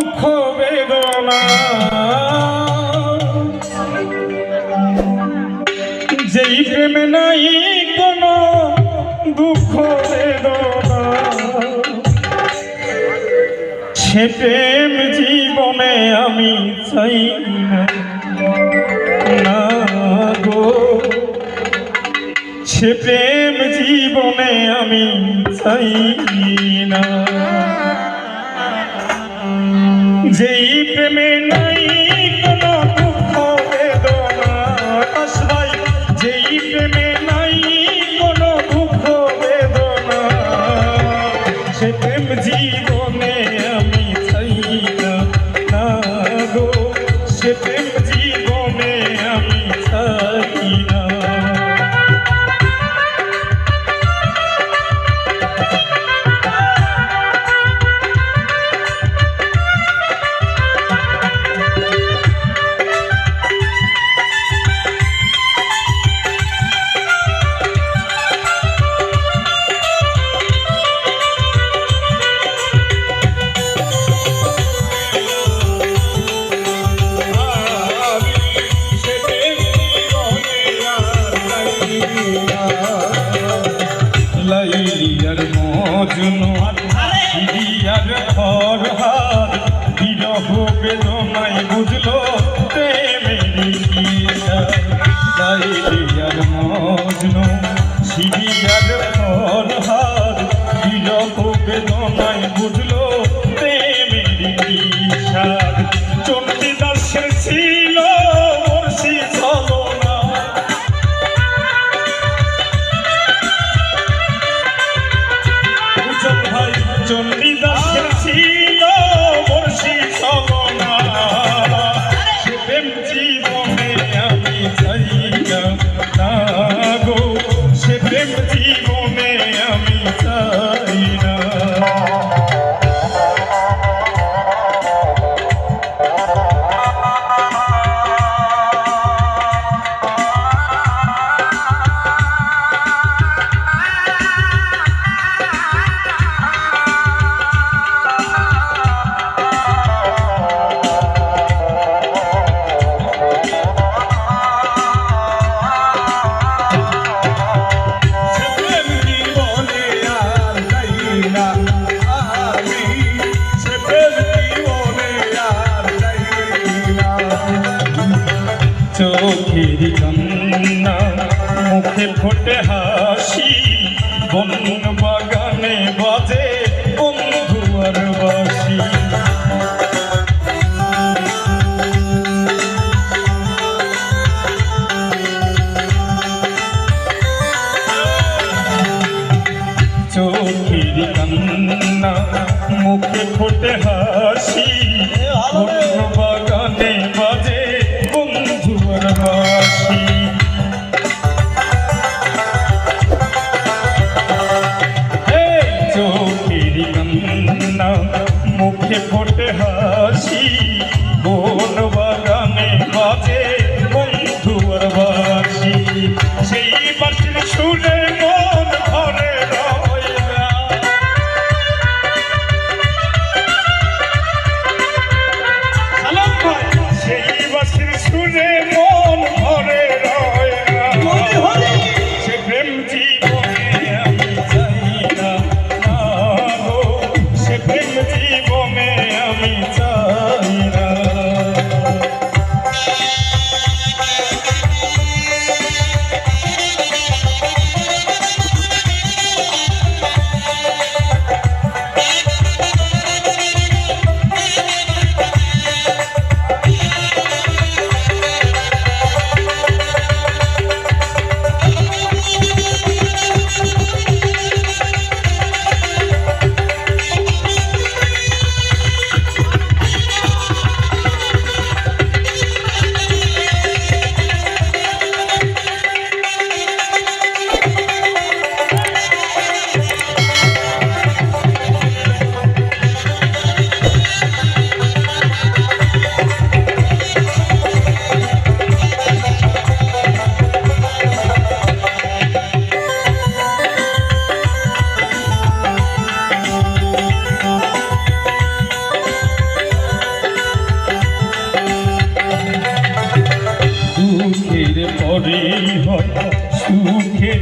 দুঃখ বেদনা। যেই প্রেমে নাই কোনো দুঃখ বেদনা। সে প্রেম জীবনে আমি চাই না। সে প্রেম জীবনে আমি চাই না। প্রেমে নাই কোনো দুঃখ বেদনা আশ্রয়। যেই প্রেমে নাই কোনো দুঃখ বেদনা সে প্রেম জীবনে আমি চাই না গো। সে প্রেম লাইলিয়ার মজনু ঘর হার বিরহ বেদনাই বুঝলো প্রেমের প্রেম জীবনে মুখে ফোটে হাসি বন মুখে ফোটে হাসি।